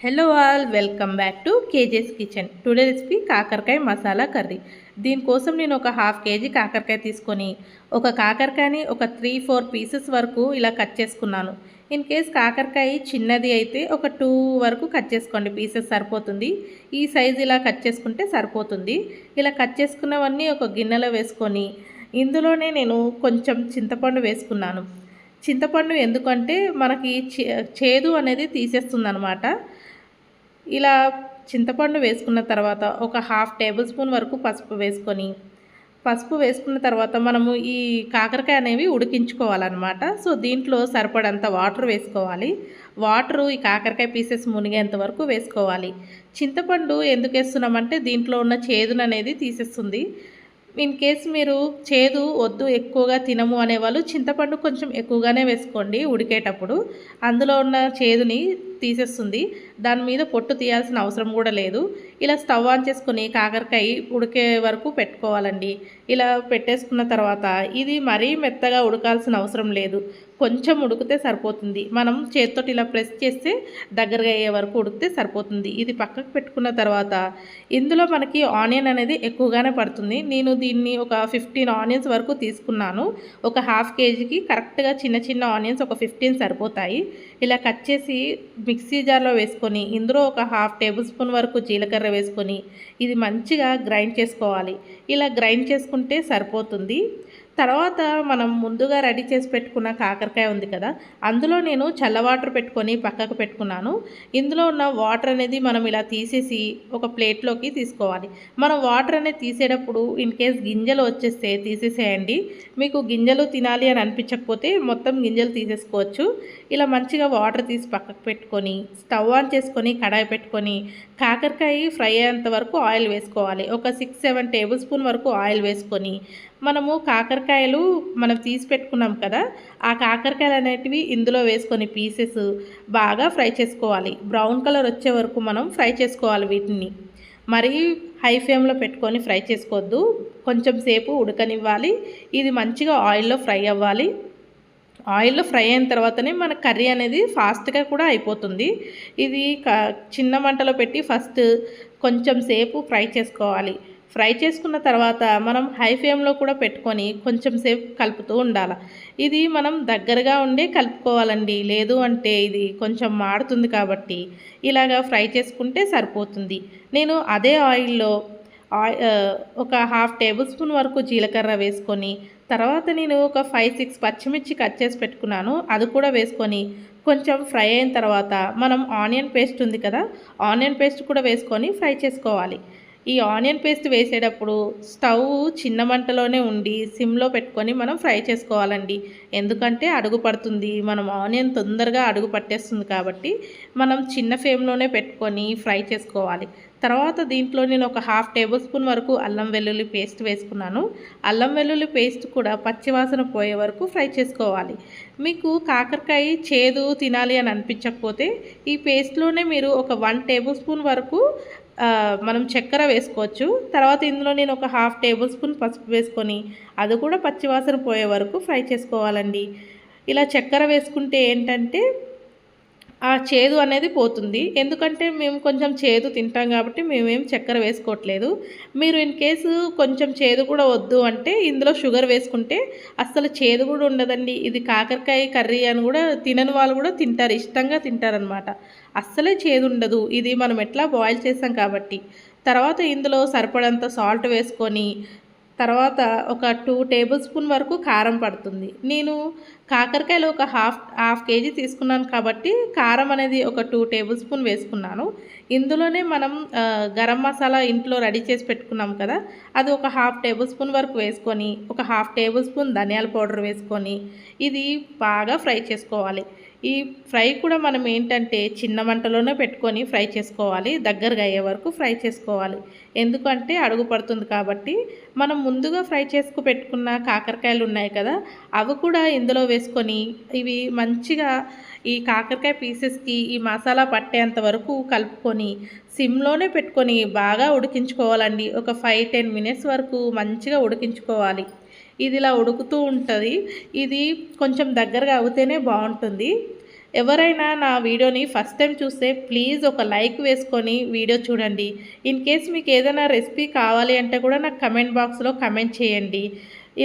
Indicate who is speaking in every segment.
Speaker 1: Hello all welcome back to kgs kitchen today recipe కాకరకాయ masala curry. దీనికోసం నేను ఒక హాఫ్ కేజీ కాకరకాయ తీసుకొని ఒక కాకరకాయని ఒక త్రీ ఫోర్ పీసెస్ వరకు ఇలా కట్ చేసుకున్నాను. ఇన్ కేస్ కాకరకాయ చిన్నది అయితే ఒక టూ వరకు కట్ చేసుకోండి. పీసెస్ సరిపోతుంది. ఈ సైజ్ ఇలా కట్ చేసుకుంటే సరిపోతుంది. ఇలా కట్ చేసుకున్నవన్నీ ఒక గిన్నెలో వేసుకొని ఇందులోనే నేను కొంచెం చింతపండు వేసుకున్నాను. చింతపండు ఎందుకంటే మనకి చేదు అనేది తీసేస్తుంది అనమాట ఇలా చింతపండు వేసుకున్న తర్వాత ఒక హాఫ్ టేబుల్ స్పూన్ వరకు పసుపు వేసుకొని పసుపు వేసుకున్న తర్వాత మనము ఈ కాకరకాయ అనేవి ఉడికించుకోవాలన్నమాట. సో దీంట్లో సరిపడంత వాటర్ వేసుకోవాలి. వాటరు ఈ కాకరకాయ పీసెస్ మునిగేంత వరకు వేసుకోవాలి. చింతపండు ఎందుకు వేస్తున్నామంటే దీంట్లో ఉన్న చేదును అనేది తీసేస్తుంది. ఇన్ కేస్ మీరు చేదు వద్దు ఎక్కువగా తినము అనేవాళ్ళు చింతపండు కొంచెం ఎక్కువగానే వేసుకోండి ఉడికేటప్పుడు. అందులో ఉన్న చేదుని తీసేస్తుంది. దాని మీద పొట్టు తీయాల్సిన అవసరం కూడా లేదు. ఇలా స్టవ్ ఆన్ చేసుకుని కాకరకాయ ఉడికే వరకు పెట్టుకోవాలండి. ఇలా పెట్టేసుకున్న తర్వాత ఇది మరీ మెత్తగా ఉడకాల్సిన అవసరం లేదు. కొంచెం ఉడికితే సరిపోతుంది. మనం చేతితో ఇలా ప్రెస్ చేస్తే దగ్గరగా అయ్యే వరకు ఉడికితే సరిపోతుంది. ఇది పక్కకు పెట్టుకున్న తర్వాత ఇందులో మనకి ఆనియన్ అనేది ఎక్కువగానే పడుతుంది. నేను దీన్ని ఒక ఫిఫ్టీన్ ఆనియన్స్ వరకు తీసుకున్నాను. ఒక హాఫ్ కేజీకి కరెక్ట్గా చిన్న చిన్న ఆనియన్స్ ఒక ఫిఫ్టీన్ సరిపోతాయి. ఇలా కట్ చేసి మిక్సీ జార్లో వేసుకొని ఇందులో ఒక హాఫ్ టేబుల్ స్పూన్ వరకు జీలకర్ర వేసుకొని ఇది మంచిగా గ్రైండ్ చేసుకోవాలి. ఇలా గ్రైండ్ చేసుకుంటే సరిపోతుంది. తర్వాత మనం ముందుగా రెడీ చేసి పెట్టుకున్న కాకరకాయ ఉంది కదా అందులో నేను చల్ల వాటర్ పెట్టుకొని పక్కకు పెట్టుకున్నాను. ఇందులో ఉన్న వాటర్ అనేది మనం ఇలా తీసేసి ఒక ప్లేట్లోకి తీసుకోవాలి. మనం వాటర్ అనేది తీసేటప్పుడు ఇన్ కేస్ గింజలు వచ్చేస్తే తీసేసేయండి. మీకు గింజలు తినాలి అని అనిపించకపోతే మొత్తం గింజలు తీసేసుకోవచ్చు. ఇలా మంచిగా వాటర్ తీసి పక్కకు పెట్టుకొని స్టవ్ ఆన్ చేసుకొని కడాయి పెట్టుకొని కాకరకాయ ఫ్రై అయ్యేంత వరకు ఆయిల్ వేసుకోవాలి. ఒక సిక్స్ సెవెన్ టేబుల్ స్పూన్ వరకు ఆయిల్ వేసుకొని మనము కాకరకాయలు మనం తీసి పెట్టుకున్నాం కదా ఆ కాకరకాయలు అనేటివి ఇందులో వేసుకొని పీసెస్ బాగా ఫ్రై చేసుకోవాలి. బ్రౌన్ కలర్ వచ్చే వరకు మనం ఫ్రై చేసుకోవాలి వీటిని. మరీ హై ఫ్లేమ్లో పెట్టుకొని ఫ్రై చేసుకోవద్దు. కొంచెం సేపు ఉడకనివ్వాలి. ఇది మంచిగా ఆయిల్లో ఫ్రై అవ్వాలి. ఆయిల్లో ఫ్రై అయిన తర్వాతనే మన కర్రీ అనేది ఫాస్ట్గా కూడా అయిపోతుంది. ఇది చిన్న మంటలో పెట్టి ఫస్ట్ కొంచెం సేపు ఫ్రై చేసుకోవాలి. ఫ్రై చేసుకున్న తర్వాత మనం హై ఫ్లేమ్లో కూడా పెట్టుకొని కొంచెం సేపు కలుపుతూ ఉండాలి. ఇది మనం దగ్గరగా ఉండే కలుపుకోవాలండి. లేదు అంటే ఇది కొంచెం మాడుతుంది కాబట్టి ఇలాగా ఫ్రై చేసుకుంటే సరిపోతుంది. నేను అదే ఆయిల్లో ఒక హాఫ్ టేబుల్ స్పూన్ వరకు జీలకర్ర వేసుకొని తర్వాత నేను ఒక ఫైవ్ సిక్స్ పచ్చిమిర్చి కట్ చేసి పెట్టుకున్నాను. అది కూడా వేసుకొని కొంచెం ఫ్రై అయిన తర్వాత మనం ఆనియన్ పేస్ట్ ఉంది కదా ఆనియన్ పేస్ట్ కూడా వేసుకొని ఫ్రై చేసుకోవాలి. ఈ ఆనియన్ పేస్ట్ వేసేటప్పుడు స్టవ్ చిన్న మంటలోనే ఉండి సిమ్లో పెట్టుకొని మనం ఫ్రై చేసుకోవాలండి. ఎందుకంటే అడుగు పడుతుంది. మనం ఆనియన్ తొందరగా అడుగు పట్టేస్తుంది కాబట్టి మనం చిన్న ఫ్లేమ్లోనే పెట్టుకొని ఫ్రై చేసుకోవాలి. తర్వాత దీంట్లో నేను ఒక హాఫ్ టేబుల్ స్పూన్ వరకు అల్లం వెల్లుల్లి పేస్ట్ వేసుకున్నాను. అల్లం వెల్లుల్లి పేస్ట్ కూడా పచ్చివాసన పోయే వరకు ఫ్రై చేసుకోవాలి. మీకు కాకరకాయ చేదు తినాలి అని అనిపించకపోతే ఈ పేస్ట్లోనే మీరు ఒక వన్ టేబుల్ స్పూన్ వరకు మనం చక్కెర వేసుకోవచ్చు. తర్వాత ఇందులో నేను ఒక హాఫ్ టేబుల్ స్పూన్ పసుపు వేసుకొని అది కూడా పచ్చివాసన పోయే వరకు ఫ్రై చేసుకోవాలండి. ఇలా చక్కెర వేసుకుంటే ఏంటంటే ఆ చేదు అనేది పోతుంది. ఎందుకంటే మేము కొంచెం చేదు తింటాం కాబట్టి మేమేం చక్కెర వేసుకోవట్లేదు. మీరు ఇన్ కేసు కొంచెం చేదు కూడా వద్దు అంటే ఇందులో షుగర్ వేసుకుంటే అస్సలు చేదు కూడా ఉండదండి. ఇది కాకరకాయ కర్రీ అని కూడా తినని వాళ్ళు కూడా తింటారు. ఇష్టంగా తింటారనమాట అస్సలే చేదు ఉండదు. ఇది మనం ఎట్లా బాయిల్ చేసాం కాబట్టి. తర్వాత ఇందులో సరిపడంత సాల్ట్ వేసుకొని తర్వాత ఒక టూ టేబుల్ స్పూన్ వరకు కారం పడుతుంది. నేను కాకరకాయలు ఒక హాఫ్ హాఫ్ కేజీ తీసుకున్నాను కాబట్టి కారం అనేది ఒక టూ టేబుల్ స్పూన్ వేసుకున్నాను. ఇందులోనే మనం గరం మసాలా ఇంట్లో రెడీ చేసి పెట్టుకున్నాం కదా అది ఒక హాఫ్ టేబుల్ స్పూన్ వరకు వేసుకొని ఒక హాఫ్ టేబుల్ స్పూన్ ధనియాల పౌడర్ వేసుకొని ఇది బాగా ఫ్రై చేసుకోవాలి. ఈ ఫ్రై కూడా మనం ఏంటంటే చిన్న మంటలోనే పెట్టుకొని ఫ్రై చేసుకోవాలి దగ్గరగా అయ్యే వరకు ఫ్రై చేసుకోవాలి. ఎందుకంటే అడుగు పడుతుంది కాబట్టి మనం ముందుగా ఫ్రై చేసుకు పెట్టుకున్న కాకరకాయలు ఉన్నాయి కదా అవి కూడా ఇందులో వేసుకొని ఇవి మంచిగా ఈ కాకరకాయ పీసెస్కి ఈ మసాలా పట్టేంత వరకు కలుపుకొని సిమ్లోనే పెట్టుకొని బాగా ఉడికించుకోవాలండి. ఒక ఫైవ్ టెన్ మినిట్స్ వరకు మంచిగా ఉడికించుకోవాలి. ఇది ఇలా ఉడుకుతూ ఉంటుంది. ఇది కొంచెం దగ్గరగా అవుతేనే బాగుంటుంది. ఎవరైనా నా వీడియోని ఫస్ట్ టైం చూస్తే ప్లీజ్ ఒక లైక్ వేసుకొని వీడియో చూడండి. ఇన్ కేస్ మీకు ఏదైనా రెసిపీ కావాలి అంటే కూడా నాకు కమెంట్ బాక్స్లో కమెంట్ చేయండి.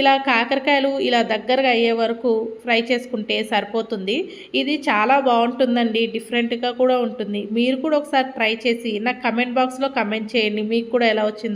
Speaker 1: ఇలా కాకరకాయలు ఇలా దగ్గరగా అయ్యే వరకు ఫ్రై చేసుకుంటే సరిపోతుంది. ఇది చాలా బాగుంటుందండి. డిఫరెంట్గా కూడా ఉంటుంది. మీరు కూడా ఒకసారి ట్రై చేసి నాకు కమెంట్ బాక్స్లో కమెంట్ చేయండి. మీకు కూడా ఎలా వచ్చిందో.